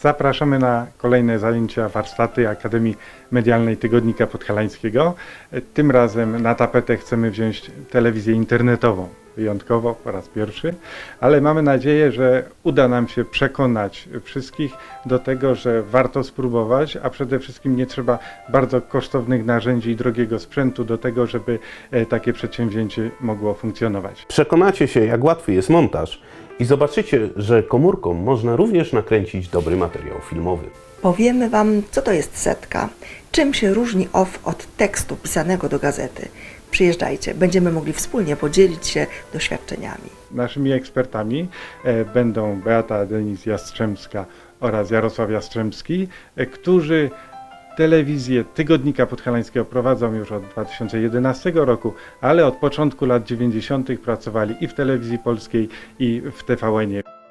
Zapraszamy na kolejne zajęcia, warsztaty Akademii Medialnej Tygodnika Podhalańskiego. Tym razem na tapetę chcemy wziąć telewizję internetową, wyjątkowo po raz pierwszy, ale mamy nadzieję, że uda nam się przekonać wszystkich do tego, że warto spróbować, a przede wszystkim nie trzeba bardzo kosztownych narzędzi i drogiego sprzętu do tego, żeby e, takie przedsięwzięcie mogło funkcjonować. Przekonacie się, jak łatwy jest montaż i zobaczycie, że komórką można również nakręcić dobry materiał filmowy. Powiemy Wam, co to jest setka, czym się różni OFF od tekstu pisanego do gazety. Przyjeżdżajcie, będziemy mogli wspólnie podzielić się doświadczeniami. Naszymi ekspertami e, będą Beata Denis Jastrzębska oraz Jarosław Jastrzębski, e, którzy telewizję Tygodnika Podhalańskiego prowadzą już od 2011 roku, ale od początku lat 90. pracowali i w telewizji polskiej, i w TVN-ie.